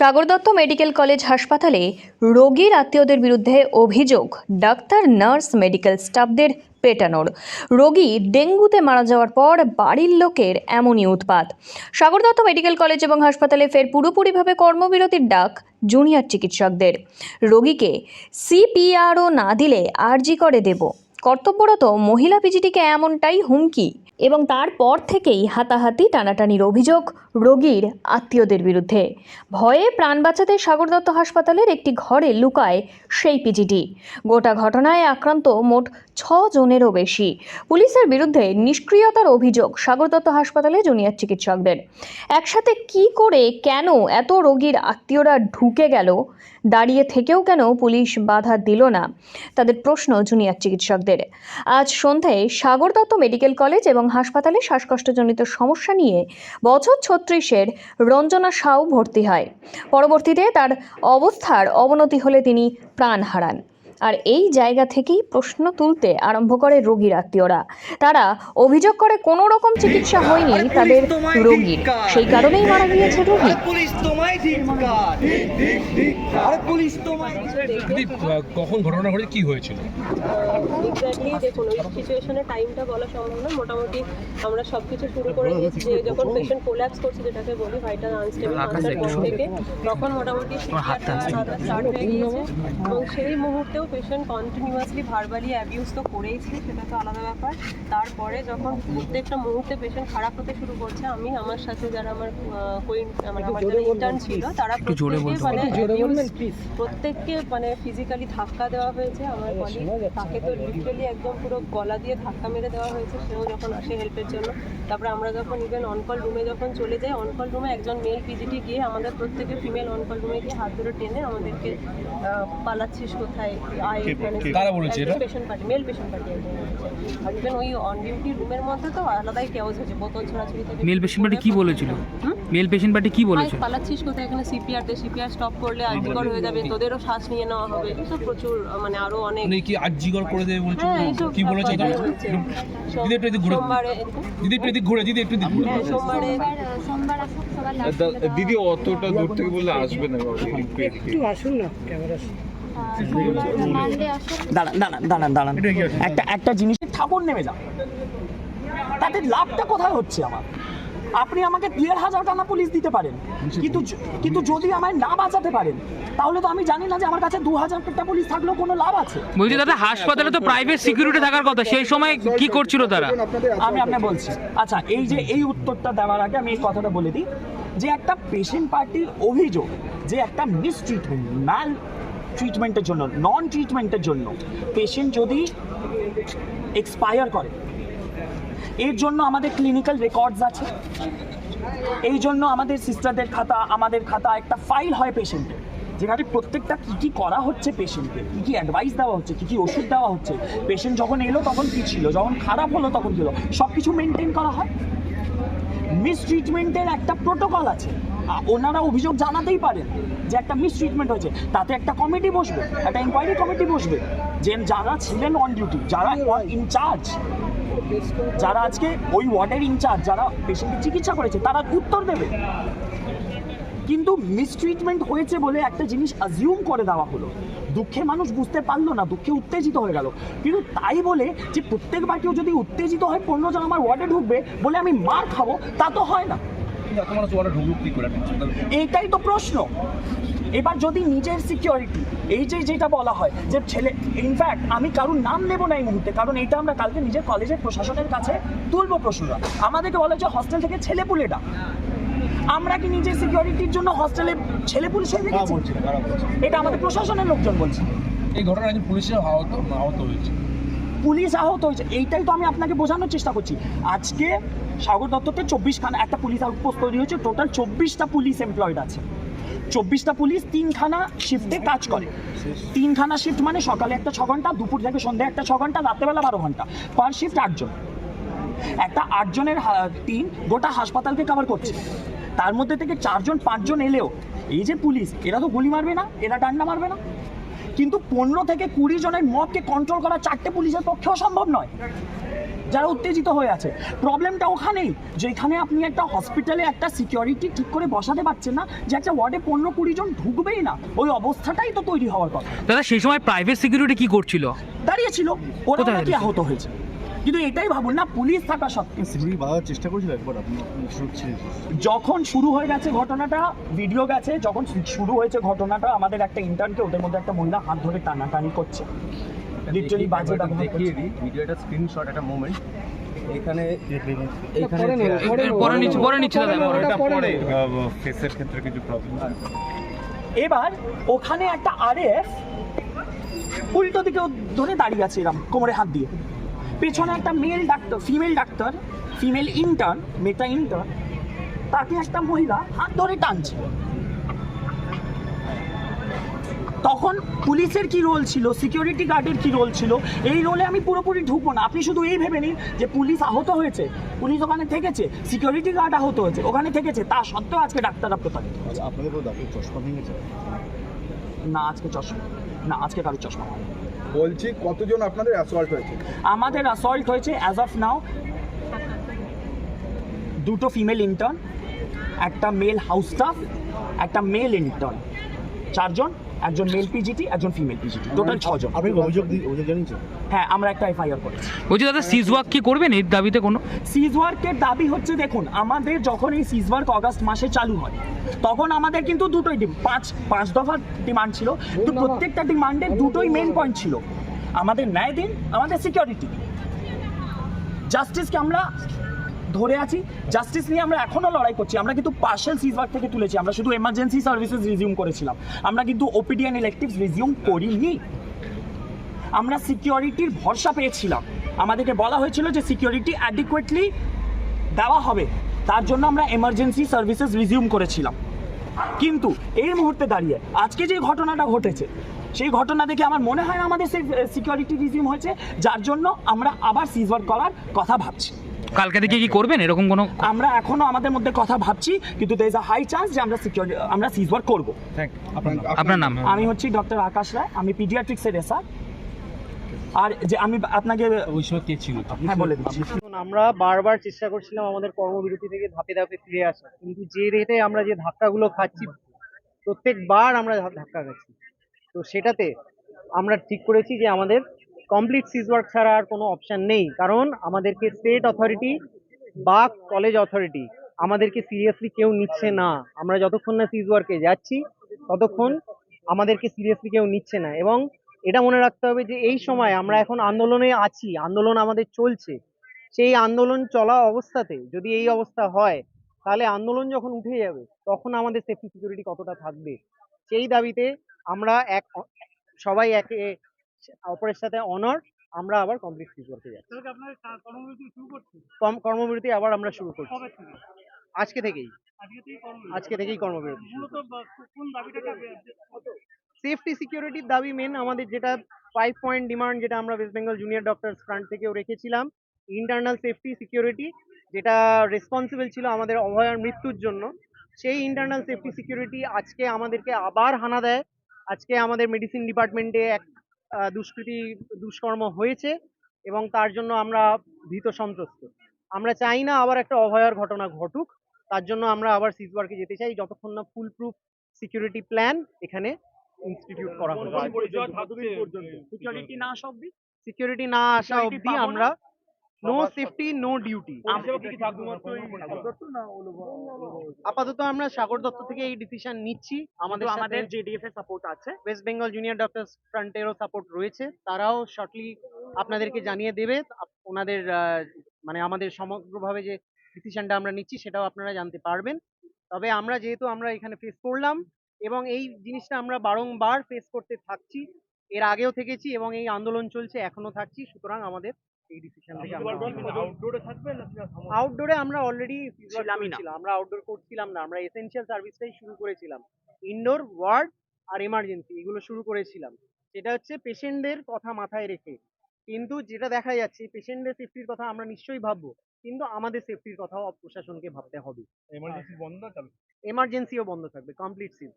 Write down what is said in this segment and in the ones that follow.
Sagar Dutta medical college হাসপাতালে রোগীর আত্মীয়দের বিরুদ্ধে অভিযোগ, ডাক্তার, নার্স, মেডিকেল স্টাফদের পেটানোর। রোগী ডেঙ্গুতে মারা যাওয়ার পর বাড়ির লোকের এমনই উৎপাত। সাগর দত্ত মেডিকেল কলেজ এবং হাসপাতালে ফের পুরোপুরিভাবে কর্মবিরতির ডাক জুনিয়র চিকিৎসকদের। রোগীকে সিপিআরও না দিলে আরজি করে দেব। কর্তব্যরত মহিলা পিজিটিকে এমনটাই হুমকি। এবং তারপর থেকেই হাতাহাতি টানাটানির অভিযোগ রোগীর আত্মীয়দের বিরুদ্ধে। ভয়ে প্রাণ বাঁচাতে সাগর দত্ত হাসপাতালের একটি ঘরে লুকায় সেই পিজিটি গোটা ঘটনায় আক্রান্ত মোট ছ জনেরও বেশি। পুলিশের বিরুদ্ধে নিষ্ক্রিয়তার অভিযোগ সাগর দত্ত হাসপাতালে জুনিয়র চিকিৎসকদের। একসাথে কি করে, কেন এত রোগীর আত্মীয়রা ঢুকে গেল? দাঁড়িয়ে থেকেও কেন পুলিশ বাধা দিল না? তাদের প্রশ্ন জুনিয়র চিকিৎসকদের। আজ সন্ধ্যায় সাগর দত্ত মেডিকেল কলেজ এবং হাসপাতালে শ্বাসকষ্টজনিত সমস্যা নিয়ে বছর ছত্রিশের রঞ্জনা সাউ ভর্তি হয়। পরবর্তীতে তার অবস্থার অবনতি হলে তিনি প্রাণ হারান। আর এই জায়গা থেকেই প্রশ্ন তুলতে আরম্ভ করে রোগীর আত্মীয়রা। তারা অভিযোগ করে কোনো রকম চিকিৎসা হয়নি তাদের রোগীর। সেই কারণেই মারা গিয়েছে রোগী। কখন ঘটনা ঘটে কি হয়েছিল? দেখুন ওই টাইমটা বলা সম্ভব না মোটামুটি আমরা সব কিছু শুরু করে দিয়েছি। যে যখন পেশেন্ট কোল্যাপস করছে যেটাকে বলি ভাইটাল আনস্টেবল থেকে তখন মোটামুটি স্টার্ট হয়ে গিয়েছে। এবং সেই মুহূর্তেও পেশেন্ট কন্টিনিউয়াসলি ভার্বালি অ্যাবিউজ তো করেইছে সেটা তো আলাদা ব্যাপার। তারপরে যখন প্রত্যেকটা মুহূর্তে পেশেন্ট খারাপ হতে শুরু করছে আমি আমার সাথে যারা আমার কোইন মানে আমার যারা ইন্টার্ন ছিল তারা মানে প্রত্যেককে মানে ফিজিক্যালি ধাক্কা দেওয়া হয়েছে। আমার কলিগ তাকে তো লিটারালি একদম পুরো গলা দিয়ে ধাক্কা মেরে দেওয়া হয়েছে সেও যখন আসে হেল্পের জন্য। তারপরে আমরা যখন ইভেন অনকল রুমে যখন চলে যাই অনকল রুমে একজন মেল পিজিটি গিয়ে আমাদের প্রত্যেকে ফিমেল অনকল রুমে গিয়ে হাত ধরে টেনে আমাদেরকে পালাচ্ছিস কোথায়? কারা বলেছে এটা? Patient party male patient party আর ইভেন ওই অন ডিউটি রুমের মধ্যে তো আলাদাই কেওয়াজ হয়েছে বোতল ছোড়াছুড়ি থেকে মেল পেশেন্ট পার্টি কি বলেছিল? মেল পেশেন্ট পার্টি কি বলেছে? পালাচ্ছিস কোথায়? এখানে সিপিআর দে সিপিআর স্টপ করলে আর্টিকল হয়ে যাবে তোদেরও শ্বাস নিয়ে নেওয়া হবে। এসব প্রচুর মানে আরও অনেক উনি কি আর্জিকর করে দেবে বলছে হ্যাঁ কি বলেছে? হচ্ছে। দিদি একটু ঘুরে। দিদি একটু ঘুরে দিদি একটু ঘুরে। হ্যাঁ সোমবারে দা- দিদি অতটা দূর থেকে বললে আসবে না একটু এদিকে। দাঁড়ান দাঁড়ান দাঁড়ান দাঁড়ান। একটা একটা জিনিস ঠাকুর নেমে যাও তাতে লাভটা কোথায় হচ্ছে আমার? আপনি আমাকে দেড় হাজার টাকা পুলিশ দিতে পারেন। কিন্তু কিন্তু যদি আমায় না বাঁচাতে পারেন তাহলে তো আমি জানি না যে আমার কাছে দু হাজার টাকা পুলিশ থাকলেও কোনো লাভ আছে। বলছি দাদা হাসপাতালে তো প্রাইভেট সিকিউরিটি থাকার কথা সেই সময় কি করছিল তারা? আমি আপনাকে বলছি। আচ্ছা এই যে এই উত্তরটা দেওয়ার আগে আমি এই কথাটা বলে দিই। যে একটা পেশেন্ট পার্টির অভিযোগ যে একটা মিস ট্রিটমেন্ট ম্যাল ট্রিটমেন্টের জন্য নন ট্রিটমেন্টের জন্য পেশেন্ট যদি এক্সপায়ার করে, এর জন্য আমাদের ক্লিনিক্যাল রেকর্ডস আছে, এই জন্য আমাদের সিস্টারদের খাতা, আমাদের খাতা একটা ফাইল হয় পেশেন্টের যেখানে প্রত্যেকটা কী কী করা হচ্ছে পেশেন্টকে কী কী অ্যাডভাইস দেওয়া হচ্ছে, কী কী ওষুধ দেওয়া হচ্ছে পেশেন্ট যখন এলো তখন কী ছিল, যখন খারাপ হলো তখন কী হলো সব কিছু মেনটেন করা হয়। মিস ট্রিটমেন্টের একটা প্রোটোকল আছে ওনারা অভিযোগ জানাতেই পারেন। যে একটা মিসট্রিটমেন্ট হয়েছে, তাতে একটা কমিটি বসবে, একটা ইনকোয়ারি কমিটি বসবে। যে যারা ছিলেন অন ডিউটি যারা ইনচার্জ যারা আজকে ওই ওয়ার্ডের ইনচার্জ যারা পেশেন্টের চিকিৎসা করেছে, তারা উত্তর দেবে। কিন্তু মিসট্রিটমেন্ট হয়েছে বলে একটা জিনিস অ্যাজিউম করে দেওয়া হলো। দুঃখে মানুষ বুঝতে পারল না, দুঃখে উত্তেজিত হয়ে গেল। কিন্তু তাই বলে যে প্রত্যেকবার কেউ যদি উত্তেজিত হয়, পনেরো জন আমার ওয়ার্ডে ঢুকবে বলে আমি মার খাব, তা তো হয় না। এত মানুষ ওরা ঢুকলো কি করে এইটাই তো প্রশ্ন। এবার যদি নিজের সিকিউরিটি এই যে যেটা বলা হয় যে ছেলে ইনফ্যাক্ট আমি কারোর নাম নেব না এই মুহূর্তে কারণ এটা আমরা কালকে নিজের কলেজের প্রশাসনের কাছে তুলবো প্রশ্নটা। আমাদেরকে বলা যে হস্টেল থেকে ছেলে পুলেটা আমরা কি নিজের সিকিউরিটির জন্য হস্টেলে ছেলে পুলিশ হয়ে গেছি এটা আমাদের প্রশাসনের লোকজন বলছে। এই ঘটনায় একজন পুলিশের আহত আহত হয়েছে। পুলিশ আহত হয়েছে। এইটাই তো আমি আপনাকে বোঝানোর চেষ্টা করছি। আজকে সাগর দত্ততে চব্বিশখানা একটা পুলিশ আউটপোস্ট তৈরি হয়েছে। টোটাল চব্বিশটা পুলিশ এমপ্লয়েড আছে। চব্বিশটা পুলিশ তিনখানা শিফটে কাজ করে। তিনখানা শিফট মানে সকালে একটা ছ ঘণ্টা, দুপুর থেকে সন্ধ্যে একটা ছ ঘণ্টা, রাত্রেবেলা বারো ঘণ্টা। পার শিফট আটজন একটা আটজনের টিম গোটা হাসপাতালকে কভার করছে। তার মধ্যে থেকে চারজন পাঁচজন এলেও এই যে পুলিশ এরা তো গুলি মারবে না, এরা ডান্ডা মারবে না। কিন্তু পনেরো থেকে কুড়ি জনের মদকে কন্ট্রোল করা চারটে পুলিশের পক্ষেও সম্ভব নয়। যারা উত্তেজিত হয়ে আছে। প্রবলেমটা ওখানেই যেখানে আপনি একটা হসপিটালে একটা সিকিউরিটি ঠিক করে বসাতে পারছেন না যে একটা ওয়ার্ডে পনেরো কুড়ি জন ঢুকবেই না। ওই অবস্থাটাই তো তৈরি হওয়ার কথা। দাদা সেই সময় প্রাইভেট সিকিউরিটি কি করছিল? দাঁড়িয়েছিল। ওরা নাকি আহত হয়েছে। কিন্তু এটাই ভাবুন না পুলিশ থাকা সত্ত্বেও। বাধার চেষ্টা করেছিল একবার আপনি যখন শুরু হয়ে গেছে ঘটনাটা ভিডিও গেছে যখন শুরু হয়েছে ঘটনাটা আমাদের একটা ইন্টার্নকে ওদের মধ্যে একটা মহিলা হাত ধরে টানাটানি করছে। লিটারালি বাজে ব্যবহার দেখিয়ে দিই ভিডিওটা স্ক্রিনশট একটা মোমেন্ট এখানে এখানে পরে নিচ্ছে পরে নিচ্ছে দাদা পরে ফেসের ক্ষেত্রে কিছু প্রবলেম এবার ওখানে একটা আরএফ উল্টো দিকে ও ধরে দাঁড়িয়ে আছে এরকম কোমরে হাত দিয়ে। পেছনে একটা male doctor female doctor female intern মেটা ইন্টার্ন তাকে একটা মহিলা হাত ধরে টানছে। তখন পুলিশের কি রোল ছিল? সিকিউরিটি গার্ডের কি রোল ছিল? এই রোলে আমি পুরোপুরি ঢুকবো না। আপনি শুধু এই ভেবে নিন যে পুলিশ আহত হয়েছে পুলিশ ওখানে থেকেছে সিকিউরিটি গার্ড আহত হয়েছে ওখানে থেকেছে তা সত্ত্বেও আজকে ডাক্তাররা প্রতারিত আচ্ছা আপনাদের ডাক্তার চশমা ভেঙেছে? না আজকে চশমা না আজকে কারোর চশমা বলছি কতজন আপনাদের অ্যাসল্ট হয়েছে? আমাদের অ্যাসল্ট হয়েছে অ্যাজ অফ নাও দুটো ফিমেল ইন্টার্ন একটা মেল হাউস স্টাফ একটা মেল ইন্টার্ন চারজন? একজন মেল পিজিটি একজন ফিমেল পিজিটি টোটাল ছজন। আপনি অভিযোগ দি- অভিযোগ জানিয়েছেন হ্যাঁ আমরা একটা এফআইআর করেছি। বলছি দাদা সিজ ওয়ার্ক কি করবেন এই দাবিতে কোনো? সিজ ওয়ার্কের দাবি হচ্ছে দেখুন আমাদের যখন এই সিজ ওয়ার্ক অগাস্ট মাসে চালু হয় তখন আমাদের কিন্তু দুটোই ডিম পাঁচ পাঁচ দফা ডিমান্ড ছিল। কিন্তু প্রত্যেকটা ডিমান্ডের দুটোই মেন পয়েন্ট ছিল। আমাদের ন্যায় দিন আমাদের সিকিউরিটি জাস্টিসকে আমরা ধরে আছি। জাস্টিস নিয়ে আমরা এখনও লড়াই করছি। আমরা কিন্তু পার্শাল সিজ ওয়ার্ক থেকে তুলেছি। আমরা শুধু এমার্জেন্সি সার্ভিসেস রিজিউম করেছিলাম। আমরা কিন্তু ওপিডি অ্যান্ড ইলেকটিভস রিজিউম করিনি। আমরা সিকিউরিটির ভরসা পেয়েছিলাম। আমাদেরকে বলা হয়েছিল যে সিকিউরিটি অ্যাডিকুয়েটলি দেওয়া হবে। তার জন্য আমরা এমার্জেন্সি সার্ভিসেস রিজিউম করেছিলাম। কিন্তু এই মুহূর্তে দাঁড়িয়ে আজকে যে ঘটনাটা ঘটেছে, সেই ঘটনা দেখে আমার মনে হয় আমাদের সেই সিকিউরিটি রিজিউম হয়েছে। যার জন্য আমরা আবার সিজওয়ার করার কথা ভাবছি। কালকে থেকে কি করবেন? এরকম কোনো আমরা এখনও আমাদের মধ্যে কথা ভাবছি কিন্তু there is a high chance যে আমরা সিকিউরিটি আমরা সিজওয়ার করব। আপনার নাম। আমি হচ্ছি ডক্টর আকাশ রায় আমি পিডিয়াট্রিক্সের এসআর আর যে আমি আপনাকে ওই সময় কে ছিল? হ্যাঁ বলে দিচ্ছি। দেখুন, আমরা বারবার চেষ্টা করছিলাম আমাদের কর্মবিরতি থেকে ধাপে ধাপে ফিরে আসা। কিন্তু যে রেটে আমরা যে ধাক্কাগুলো খাচ্ছি প্রত্যেকবার আমরা ধাক্কা খাচ্ছি। তো সেটাতে আমরা ঠিক করেছি যে আমাদের কমপ্লিট সিজ ওয়ার্ক ছাড়া আর কোনো অপশান নেই। কারণ আমাদেরকে স্টেট অথরিটি বা কলেজ অথরিটি আমাদেরকে সিরিয়াসলি কেউ নিচ্ছে না। আমরা যতক্ষণ না সিজ ওয়ার্কে যাচ্ছি, ততক্ষণ আমাদেরকে সিরিয়াসলি কেউ নিচ্ছে না। এবং এটা মনে রাখতে হবে যে এই সময় আমরা এখন আন্দোলনে আছি, আন্দোলন আমাদের চলছে। সেই আন্দোলন চলা অবস্থাতে যদি এই অবস্থা হয়, তাহলে আন্দোলন যখন উঠে যাবে, তখন আমাদের সেফটি সিকিউরিটি কতটা থাকবে? সেই দাবিতে আমরা এক, সবাই একে অপরের সাথে অনার আমরা আবার কমপ্লিট সিজ করতে যাচ্ছি। কম- কর্মবিরতি আবার আমরা শুরু করছি। আজকে থেকেই। আজকে থেকেই কর্মবিরতি? সেফটি সিকিউরিটির দাবি মেন আমাদের যেটা ফাইভ পয়েন্ট ডিমান্ড যেটা আমরা West Bengal junior doctor front থেকেও রেখেছিলাম ইন্টারনাল সেফটি সিকিউরিটি যেটা রেসপন্সিবল ছিল আমাদের অভয়ার মৃত্যুর জন্য। সেই ইন্টারনাল সেফটি সিকিউরিটি আজকে আমাদেরকে আবার হানা দেয়। আজকে আমাদের মেডিসিন ডিপার্টমেন্টে এক দুষ্কৃতি দুষ্কর্ম হয়েছে এবং তার জন্য আমরা ভীত সন্ত্রস্ত। আমরা চাই না আবার একটা অভয়ার ঘটনা ঘটুক। তার জন্য আমরা আবার সিজওয়ার্কে যেতে চাই। যতক্ষণ না ফুল প্রুফ সিকিউরিটি প্ল্যান এখানে ইনস্টিটিউট করা হবে সিকিউরিটি না আসা অব্দি সিকিউরিটি না আসা Security অবধি আমরা নো সেফটি নো ডিউটি আপাতত আমরা সাগর দত্ত থেকে এই ডিসিশন নিচ্ছি। আমাদের আমাদের জেডিএফ এর সাপোর্ট আছে। ওয়েস্ট বেঙ্গল জুনিয়র ডক্টর ফ্রন্টেরও সাপোর্ট রয়েছে। তারাও শর্টলি আপনাদেরকে জানিয়ে দেবে। ওনাদের মানে আমাদের সমগ্রভাবে যে ডিসিশনটা আমরা নিচ্ছি সেটাও আপনারা জানতে পারবেন। তবে আমরা যেহেতু আমরা এখানে ফেস করলাম এবং এই জিনিসটা আমরা বারংবার ফেস করতে থাকছি এর আগেও থেকেছি এবং এই আন্দোলন চলছে এখনও থাকছি। সুতরাং আমাদের এই ডিসিশন থেকে আউটডোরে আমরা অলরেডি ছিলামই না। আমরা আউটডোর করছিলাম না। আমরা এসেনশিয়াল সার্ভিসটাই শুরু করেছিলাম। ইনডোর ওয়ার্ড আর এমার্জেন্সি এগুলো শুরু করেছিলাম। সেটা হচ্ছে পেশেন্টদের কথা মাথায় রেখে। কিন্তু যেটা দেখা যাচ্ছে পেশেন্টদের সেফটির কথা আমরা নিশ্চয়ই ভাববো কিন্তু আমাদের সেফটির কথাও প্রশাসনকে ভাবতে হবে। এমার্জেন্সি বন্ধ চালু। এমার্জেন্সিও বন্ধ থাকবে কমপ্লিট সিজ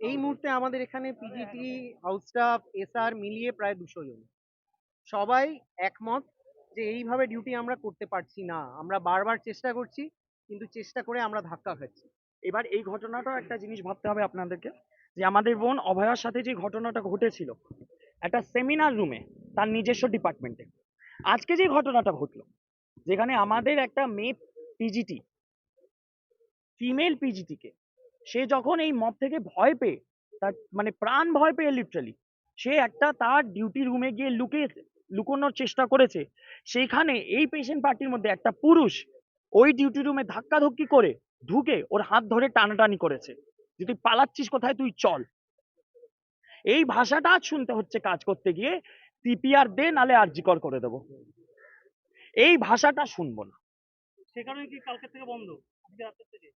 এই মুহূর্তে আমাদের এখানে পিজিটি হাউস স্টাফ এসআর মিলিয়ে প্রায় দুশো জন। সবাই একমত যে এইভাবে ডিউটি আমরা করতে পারছি না। আমরা বারবার চেষ্টা করছি কিন্তু চেষ্টা করে আমরা ধাক্কা খাচ্ছি। এবার এই ঘটনাটাও একটা জিনিস ভাবতে হবে আপনাদেরকে যে আমাদের বোন অভয়ার সাথে যে ঘটনাটা ঘটেছিল একটা সেমিনার রুমে তার নিজস্ব ডিপার্টমেন্টে আজকে যে ঘটনাটা ঘটলো যেখানে আমাদের একটা মেয়ে পিজিটি ফিমেল পিজিটিকে সে যখন এই মব থেকে ভয় পেয়ে, তার মানে প্রাণ ভয় পেয়ে লিটারালি সে একটা তার ডিউটি রুমে গিয়ে লুকিয়ে, লুকোনোর চেষ্টা করেছে। সেইখানে এই পেশেন্ট পার্টির মধ্যে একটা পুরুষ ওই ডিউটি রুমে ধাক্কাধক্কি করে ঢুকে ওর হাত ধরে টানাটানি করেছে। যে তুই পালাচ্ছিস কোথায়? তুই চল। এই ভাষাটা শুনতে হচ্ছে কাজ করতে গিয়ে সিপিআর দে, নালে আরজিকর করে দেবো। এই ভাষাটা শুনব না। সে কারণে কি কালকে থেকে বন্ধ? আজকে রাতের থেকে?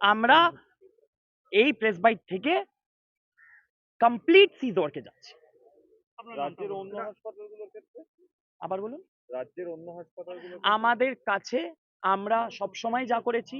আমরা এই প্রেস বাইট থেকে কমপ্লিট সিজ ওয়ার্কে যাচ্ছি। রাজ্যের অন্য হাসপাতালগুলোর ক্ষেত্রে? আবার বলুন? রাজ্যের অন্য হাসপাতালগুলো আমাদের কাছে আমরা সব সময় যা করেছি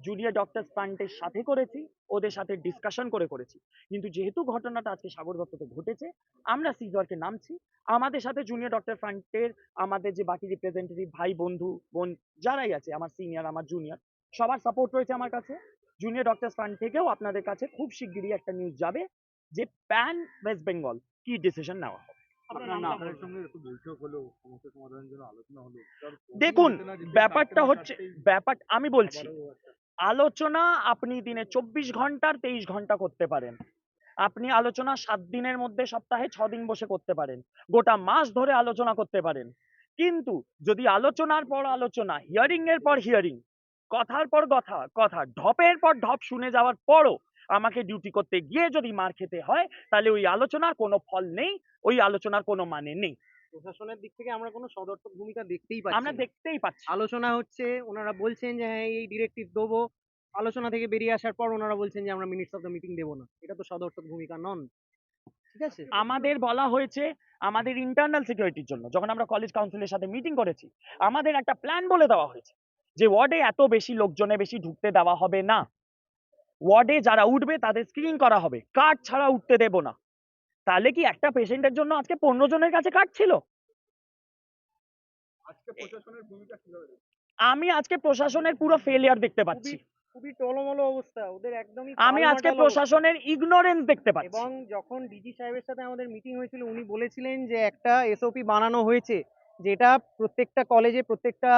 জুনিয়র ডক্টর ফ্রান্টের সাথে করেছি ওদের সাথে ডিসকাশন করে করেছি। কিন্তু যেহেতু ঘটনাটা আজকে সাগর দত্ততে ঘটেছে আমরা সিজওয়ার্কে নামছি। আমাদের সাথে জুনিয়র ডক্টর ফ্রান্টের আমাদের যে বাকি রিপ্রেজেন্টেটিভ ভাই বন্ধু বোন যারাই আছে আমার সিনিয়র আমার জুনিয়র সবার সাপোর্ট রয়েছে আমার কাছে। জুনিয়র ডক্টর ফান্ড থেকেও আপনাদের কাছে খুব শিগগিরই একটা নিউজ যাবে যে প্যান ওয়েস্ট বেঙ্গল কি ডিসিশন নেওয়া হবে। আপনাদের সঙ্গে একটু বৈঠক হলো সমস্যা সমাধানের জন্য আলোচনা হলো। তার দেখুন ব্যাপারটা হচ্ছে ব্যাপার আমি বলছি আলোচনা আপনি দিনে চব্বিশ ঘণ্টার তেইশ ঘণ্টা করতে পারেন। আপনি আলোচনা সাত দিনের মধ্যে সপ্তাহে ছ দিন বসে করতে পারেন। গোটা মাস ধরে আলোচনা করতে পারেন। কিন্তু যদি আলোচনার পর আলোচনা হিয়ারিং এর পর হিয়ারিং কথার পর কথা কথা ঢপের পর ঢপ শুনে যাওয়ার পরও আমাকে ডিউটি করতে গিয়ে যদি মার খেতে হয় তাহলে ওই আলোচনার কোনো ফল নেই ওই আলোচনার কোনো মানে নেই। প্রশাসনের দিক থেকে আমরা কোনো সদর্থক ভূমিকা দেখতেই পাচ্ছি আমরা দেখতেই পাচ্ছি আলোচনা হচ্ছে ওনারা বলছেন যে হ্যাঁ এই ডিরেক্টিভ দেবো। আলোচনা থেকে বেরিয়ে আসার পর ওনারা বলছেন যে আমরা মিনিটস অফ দ্য মিটিং দেবো না। এটা তো সদর্থক ভূমিকা নন। ঠিক আছে? আমাদের বলা হয়েছে আমাদের ইন্টারনাল সিকিউরিটির জন্য যখন আমরা কলেজ কাউন্সিলের সাথে মিটিং করেছি আমাদের একটা প্ল্যান বলে দেওয়া হয়েছে। যে ওয়ার্ডে এত বেশি লোকজনে বেশি ঢুকতে দেওয়া হবে না। ওয়ার্ডে যারা উঠবে তাদের স্ক্রিনিং করা হবে। কার্ড ছাড়া উঠতে দেব না। তাহলে কি একটা পেশেন্টের জন্য আজকে পনেরো জনের কাছে কার্ড ছিল? আমি আজকে প্রশাসনের পুরো ফেলিয়ার দেখতে পাচ্ছি। খুবই টলমলো অবস্থা। ওদের একদমই আমি আজকে প্রশাসনের ইগনোরেন্স দেখতে পাচ্ছি। এবং যখন ডিজি সাহেবের সাথে আমাদের মিটিং হয়েছিল উনি বলেছিলেন যে একটা এসওপি বানানো হয়েছে যেটা প্রত্যেকটা কলেজে প্রত্যেকটা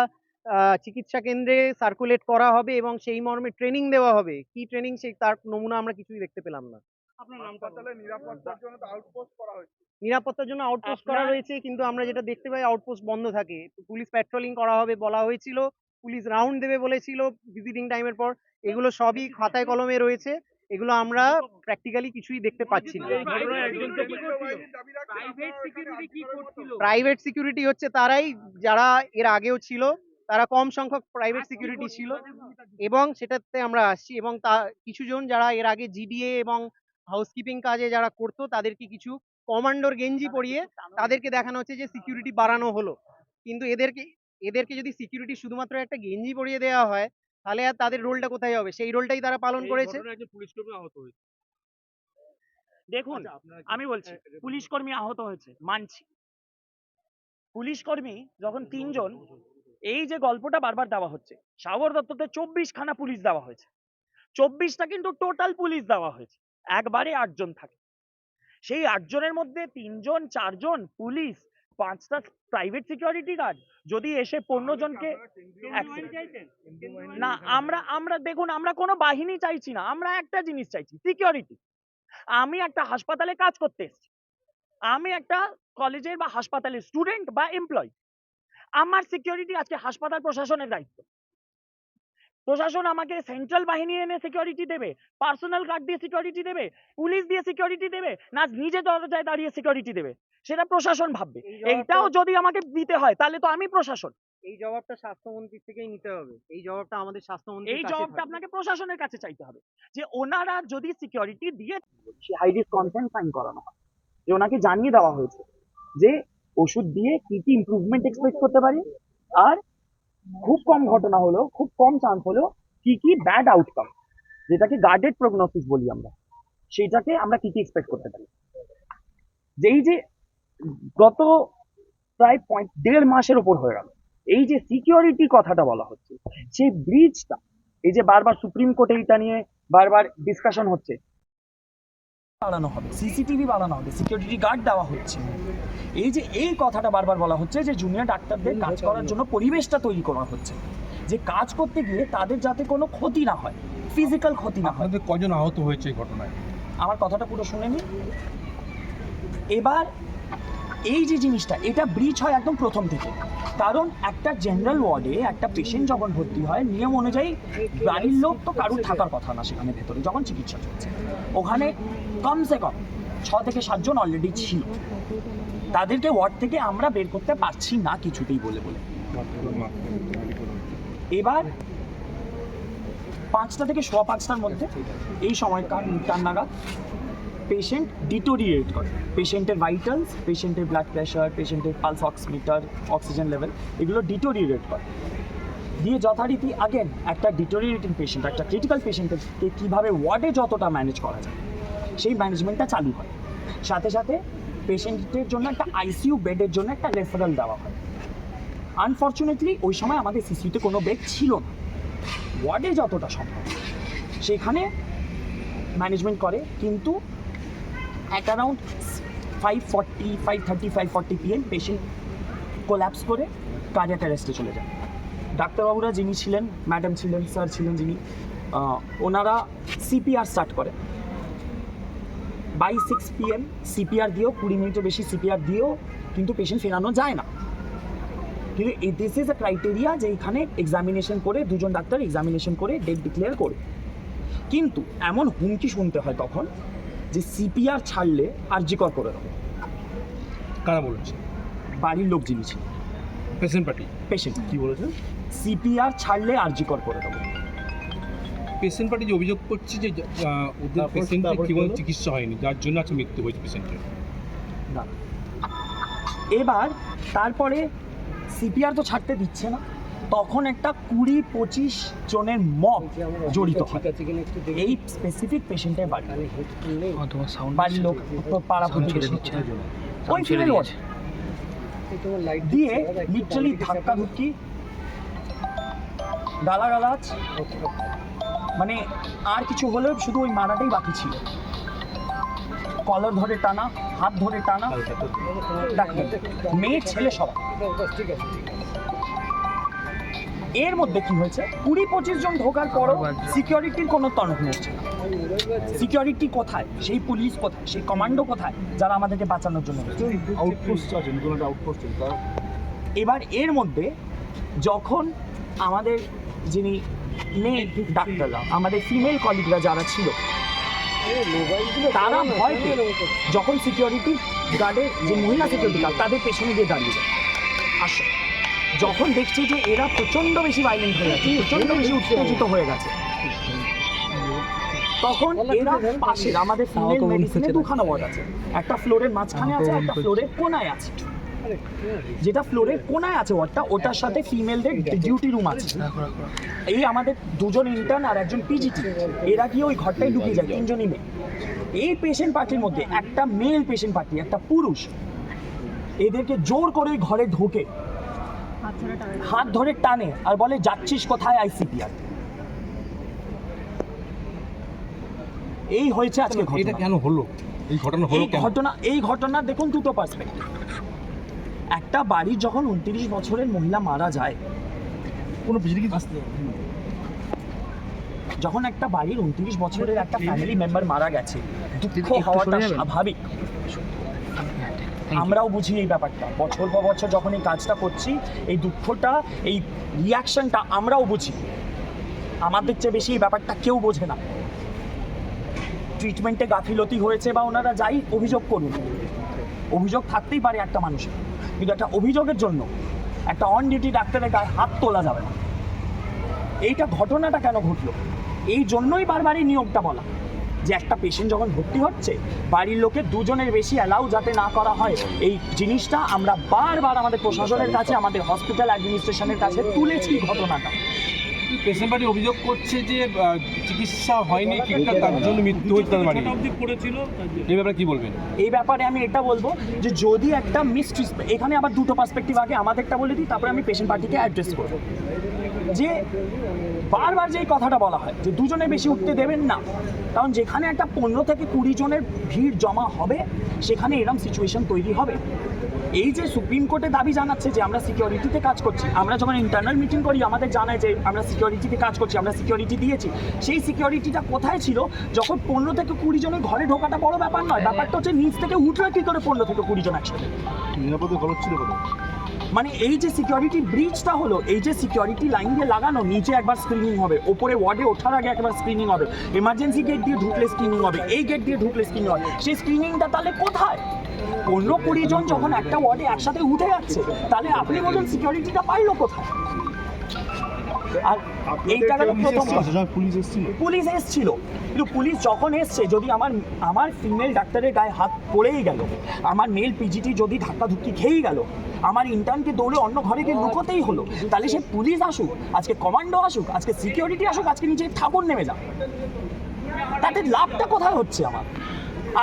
চিকিৎসা কেন্দ্রে সার্কুলেট করা হবে এবং সেই মর্মে ট্রেনিং দেওয়া হবে। কি ট্রেনিং সেই তার নমুনা আমরা কিছুই দেখতে পেলাম না। নিরাপত্তার জন্য আউটপোস্ট করা হয়েছে। নিরাপত্তার জন্য আউটপোস্ট করা আপনার- রয়েছে কিন্তু আমরা যেটা দেখতে পাই আউটপোস্ট বন্ধ থাকে। পুলিশ প্যাট্রোলিং করা হবে বলা হয়েছিল পুলিশ রাউন্ড দেবে বলেছিল ভিজিটিং টাইমের পর। এগুলো সবই খাতায় কলমে রয়েছে। এগুলো আমরা প্র্যাকটিক্যালি কিছুই দেখতে পাচ্ছি না। প্রাইভেট সিকিউরিটি হচ্ছে তারাই যারা এর আগেও ছিল। তারা কম সংখ্যক প্রাইভেট সিকিউরিটি ছিল এবং সেটাতে আমরা আসছি এবং তা কিছু জন যারা এর আগে জিডিএ এবং হাউসকিপিং কাজে যারা করতো তাদেরকে কিছু কমান্ডোর গেঞ্জি পরিয়ে তাদেরকে দেখানো হচ্ছে যে সিকিউরিটি বাড়ানো হলো। কিন্তু এদেরকে এদেরকে যদি সিকিউরিটি শুধুমাত্র একটা গেঞ্জি পরিয়ে দেওয়া হয় তাহলে আর তাদের রোলটা কোথায় হবে? সেই রোলটাই তারা পালন করেছে। পুলিশ কর্মী আহত হয়েছে। দেখুন আমি বলছি পুলিশ কর্মী আহত হয়েছে মানছি। পুলিশ কর্মী যখন তিনজন এই যে গল্পটা বারবার দেওয়া হচ্ছে সাগর দত্ততে চব্বিশ খানা পুলিশ দেওয়া হয়েছে। চব্বিশটা কিন্তু টোটাল পুলিশ দেওয়া হয়েছে একবারে আটজন থাকে। সেই আটজনের মধ্যে তিনজন চারজন পুলিশ পাঁচটা প্রাইভেট সিকিউরিটি গার্ড যদি এসে পনেরো জনকে না আমরা আমরা দেখুন আমরা কোনো বাহিনী চাইছি না আমরা একটা জিনিস চাইছি সিকিউরিটি আমি একটা হাসপাতালে কাজ করতে এসেছি। আমি একটা কলেজের বা হাসপাতালের স্টুডেন্ট বা এমপ্লয় আমার সিকিউরিটি আজকে হাসপাতাল প্রশাসনের দায়িত্ব। প্রশাসন আমাকে সেন্ট্রাল বাহিনী এনে সিকিউরিটি দেবে পার্সোনাল গার্ড দিয়ে সিকিউরিটি দেবে পুলিশ দিয়ে সিকিউরিটি দেবে না নিজে দরজায় দাঁড়িয়ে সিকিউরিটি দেবে। সেটা প্রশাসন ভাববে। এইটাও যদি আমাকে দিতে হয় তাহলে তো আমি প্রশাসন। এই জবাবটা স্বাস্থ্যমন্ত্রীর থেকেই নিতে হবে। এই জবাবটা আমাদের স্বাস্থ্যমন্ত্রীর এই জবাবটা আপনাকে প্রশাসনের কাছে চাইতে হবে যে ওনারা যদি সিকিউরিটি দিয়ে হাইডিস কনসেন্ট সাইন করানো হয়। যে ওনাকে জানিয়ে দেওয়া হয়েছে যে ওষুধ দিয়ে কি কি ইমপ্রুভমেন্ট এক্সপেক্ট করতে পারি? আর খুব কম ঘটনা হলো খুব কম চান্স হলো কি কি ব্যাড আউটকাম যেটাকে গার্ডেড প্রগনোসিস বলি আমরা সেটাকে আমরা কি কি এক্সপেক্ট করতে পারি? যেই যে গত প্রায় পয়েন্ট দেড় মাসের ওপর হয়ে গেল, এই যে সিকিউরিটি কথাটা বলা হচ্ছে, সেই ব্রিজটা এই যে বারবার সুপ্রিম কোর্টে এটা নিয়ে বারবার ডিসকাশন হচ্ছে বাড়ানো হবে সিসিটিভি বাড়ানো হবে সিকিউরিটি গার্ড দেওয়া হচ্ছে। এই যে এই কথাটা বারবার বলা হচ্ছে যে জুনিয়র ডাক্তারদের কাজ করার জন্য পরিবেশটা তৈরি করা হচ্ছে। যে কাজ করতে গিয়ে তাদের যাতে কোনো ক্ষতি না হয় ফিজিক্যাল ক্ষতি না হয়। কজন আহত হয়েছে এই ঘটনায়? আমার কথাটা পুরো শুনে নিন। এবার এই যে জিনিসটা, এটা ব্রিচ হয় একদম প্রথম থেকে। কারণ একটা জেনারেল ওয়ার্ডে একটা পেশেন্ট যখন ভর্তি হয়, নিয়ম অনুযায়ী বাড়ির লোক তো কারুর থাকার কথা না সেখানে ভেতরে, যখন চিকিৎসা চলছে। ওখানে কমসে কম ছ থেকে সাতজন অলরেডি ছিল। তাদেরকে ওয়ার্ড থেকে আমরা বের করতে পারছি না কিছুতেই বলে বলে। এবার পাঁচটা থেকে সোয়া পাঁচটার মধ্যে, এই সময়কার টান নাগাদ? পেশেন্ট ডিটোরিয়েট করে। পেশেন্টের ভাইটালস পেশেন্টের ব্লাড প্রেশার পেশেন্টের পালস অক্সমিটার অক্সিজেন লেভেল এগুলো ডিটোরিয়েট করে। দিয়ে যথারীতি আগেন একটা ডিটোরিয়েটিং পেশেন্ট একটা ক্রিটিক্যাল পেশেন্টকে কীভাবে ওয়ার্ডে যতটা ম্যানেজ করা যায়, সেই ম্যানেজমেন্টটা চালু হয় সাথে সাথে পেশেন্টের জন্য একটা আইসিইউ বেডের জন্য একটা রেফারেল দেওয়া হয়। আনফর্চুনেটলি ওই সময় আমাদের সিসিউতে কোনো বেড ছিল না। ওয়ার্ডে যতটা সম্ভব। সেখানে ম্যানেজমেন্ট করে, কিন্তু at around five forty five thirty five forty PM patient collapse করে কার্ডিয়াক অ্যারেস্টে চলে যায়। ডাক্তারবাবুরা যিনি ছিলেন ম্যাডাম ছিলেন স্যার ছিলেন যিনি ওনারা সিপিআর স্টার্ট করে। বাই সিক্স পিএম সিপিআর দিয়েও, কুড়ি মিনিটের বেশি সিপিআর দিয়েও কিন্তু পেশেন্ট ফেরানো যায় না। কিন্তু দিস ইজ এ ক্রাইটেরিয়া যে এখানে এক্সামিনেশন করে, দুজন ডাক্তার এক্সামিনেশন করে ডেট ডিক্লেয়ার করে। কিন্তু এমন হুমকি শুনতে হয় তখন যে সিপিআর ছাড়লে আরজিকর করে দেবো। কারা বলেছে? বাড়ির লোক যিনি ছিল পেশেন্ট পার্টি? পেশেন্ট কি বলেছে? সিপিআর ছাড়লে আরজিকর করে দেবো। পেশেন্ট পার্টি যে অভিযোগ করছে যে ওদের পেশেন্টের তারপর কি ঠিকমতো হলো? চিকিৎসা হয়নি যার জন্য আজকে মৃত্যু হয়েছে পেশেন্টের। না। এবার তারপরে সিপিআর তো ছাড়তে দিচ্ছে না। তখন একটা কুড়ি পঁচিশ জনের মব জড়িত হয়। এই স্পেসিফিক পেশেন্টের বাড়ি। বাড়ির লোক পাড়া প্রতিবেশী। ওই ফিমেল ওয়ার্ড দিয়ে লিটারালি ধাক্কা ধুক্কি গালাগালাজ। মানে আর কিছু হলেও শুধু ওই মারাটাই বাকি ছিল। কলার ধরে টানা হাত ধরে টানা। মেয়ে ছেলে সবাই এর মধ্যে কি হয়েছে? কুড়ি পঁচিশ জন ঢোকার পরও সিকিউরিটির কোনো তনক নড়ছে না সিকিউরিটি কোথায়? সেই পুলিশ কোথায়? সেই কমান্ডো কোথায়? যারা আমাদেরকে বাঁচানোর জন্য? আউটপোস্ট আউটপোস্ট এবার এর মধ্যে যখন আমাদের যিনি মেয়ে ডাক্তাররা আমাদের ফিমেল কলিগরা যারা ছিল তারা ভয় পেয়ে যখন সিকিউরিটি গার্ডের যে মহিলা সিকিউরিটি গার্ড তাদের পেছনে গিয়ে দাঁড়িয়ে যায়। আসো। যখন দেখছে যে এরা প্রচণ্ড বেশি ভাইলেন্ট হয়ে গেছে প্রচণ্ড বেশি উত্তেজিত হয়ে গেছে। তখন এরা পাশের আমাদের ফিমেল মেডিসিনে দুখানা ওয়ার্ড আছে। একটা ফ্লোরের মাঝখানে আছে একটা ফ্লোরের কোনায় আছে। যেটা ফ্লোরের কোনায় আছে ওয়ার্ডটা ওটার সাথে ফিমেলদের ডিউটি রুম আছে। এই আমাদের দুজন ইন্টার্ন আর একজন পিজিটি এরা গিয়ে ওই ঘরটায় ঢুকিয়ে যায় তিনজনই মেয়ে। এই পেশেন্ট পার্টির মধ্যে একটা মেল পেশেন্ট পার্টি একটা পুরুষ এদেরকে জোর করে ওই ঘরে ঢোকে। হাত ধরে টানে আর বলে যাচ্ছিস কোথায় আইসিপিআর এই হয়েছে আজকে এটা কেন হলো? এই ঘটনা হলো ঘটনা এই ঘটনা দেখুন দুটো পার্সপেক্টিভ একটা বাড়ির যখন উনত্রিশ বছরের মহিলা মারা যায় কোনো বিজলি যখন একটা বাড়ির উনত্রিশ বছরের একটা ফ্যামিলি মেম্বার মারা গেছে দুঃখ হওয়াটা স্বাভাবিক। আমরাও বুঝি এই ব্যাপারটা। বছর পর বছর যখন এই কাজটা করছি, এই দুঃখটা, এই রিয়াকশনটা আমরাও বুঝি। আমাদের চেয়ে বেশি এই ব্যাপারটা কেউ বোঝে না। ট্রিটমেন্টে গাফিলতি হয়েছে বা ওনারা যাই অভিযোগ করুন অভিযোগ থাকতেই পারে একটা মানুষের। কিন্তু একটা অভিযোগের জন্য একটা অন ডিউটি ডাক্তারের গায়ে হাত তোলা যাবে না। এইটা ঘটনাটা কেন ঘটলো? এই জন্যই বারবার এই নিয়োগটা বলা। যে একটা পেশেন্ট যখন ভর্তি হচ্ছে বাড়ির লোকের দুজনের বেশি অ্যালাউ যাতে না করা হয়। এই জিনিসটা আমরা বারবার আমাদের প্রশাসনের কাছে আমাদের হসপিটাল অ্যাডমিনিস্ট্রেশনের কাছে তুলেছি ঘটনাটা। পেশেন্ট পার্টি অভিযোগ করছে যে চিকিৎসা হয়নি ঠিকঠাক তার জন্য মৃত্যু হয়েছে তাদের বাড়ি। এই ব্যাপারে কি বলবেন? এই ব্যাপারে আমি এটা বলব যে যদি একটা মিস্ট্রি এখানে আবার দুটো পার্সপেক্টিভ আগে আমাদেরটা বলে দিই তারপরে আমি পেশেন্ট পার্টিকে অ্যাড্রেস করব। যে বারবার যেই কথাটা বলা হয় যে দুজনে বেশি উঠতে দেবেন না। কারণ যেখানে একটা পনেরো থেকে কুড়ি জনের ভিড় জমা হবে, সেখানে এরম সিচুয়েশন তৈরি হবে। এই যে সুপ্রিম কোর্টে দাবি জানাচ্ছে যে আমরা সিকিউরিটিতে কাজ করছি, আমরা যখন ইন্টারনাল মিটিং করি, আমাদের জানায় যে আমরা সিকিউরিটিতে কাজ করছি, আমরা সিকিউরিটি দিয়েছি। সেই সিকিউরিটিটা কোথায় ছিল? যখন পনেরো থেকে কুড়ি জনের ঘরে ঢোকাটা বড় ব্যাপার নয়, ব্যাপারটা হচ্ছে নিচ থেকে উঠলে কি করে পনেরো থেকে কুড়ি জন একসাথে? নিরাপদে খরচ ছিল মানে এই যে সিকিউরিটি ব্রিজটা হলো, এই যে সিকিউরিটি লাইন দিয়ে লাগানো, নিচে একবার স্ক্রিনিং হবে, ওপরে ওয়ার্ডে ওঠার আগে একবার স্ক্রিনিং হবে এমার্জেন্সি গেট দিয়ে ঢুকলে স্ক্রিনিং হবে, এই গেট দিয়ে ঢুকলে স্ক্রিনিং হবে, সেই স্ক্রিনিংটা তাহলে কোথায়? পনেরো কুড়ি জন যখন একটা ওয়ার্ডে একসাথে উঠে যাচ্ছে, তাহলে আপনি বলুন সিকিউরিটিটা পাইলো কোথায়? আর এইটা গেল প্রথম পুলিশ এসেছিল? পুলিশ এসছিল। কিন্তু পুলিশ যখন এসছে যদি আমার আমার ফিমেল ডাক্তারের গায়ে হাত পড়েই গেল আমার মেল পিজিটি যদি ধাক্কা ধুক্কি খেয়েই গেল আমার ইন্টার্নকে দৌড়ে অন্য ঘরে গিয়ে লুকোতেই হলো তাহলে সে পুলিশ আসুক আজকে কমান্ডো আসুক আজকে সিকিউরিটি আসুক আজকে নিচে ঠাকুর নেমে যাক। তাতে লাভটা কোথায় হচ্ছে আমার?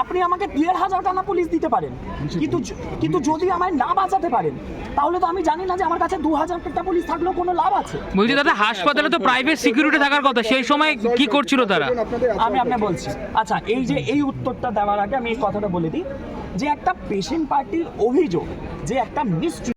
আপনি আমাকে দেড় হাজার টাকা পুলিশ দিতে পারেন। কিন্তু কিন্তু যদি আমায় না বাঁচাতে পারেন তাহলে তো আমি জানি না যে আমার কাছে দু হাজার টাকা পুলিশ থাকলেও কোনো লাভ আছে। বলছি দাদা হাসপাতালে তো প্রাইভেট সিকিউরিটি থাকার কথা সেই সময় কি করছিল তারা? আমি আপনি বলছি। আচ্ছা এই যে এই উত্তরটা দেওয়ার আগে আমি এই কথাটা বলে দিই যে একটা পেশেন্ট পার্টির অভিযোগ যে একটা মিস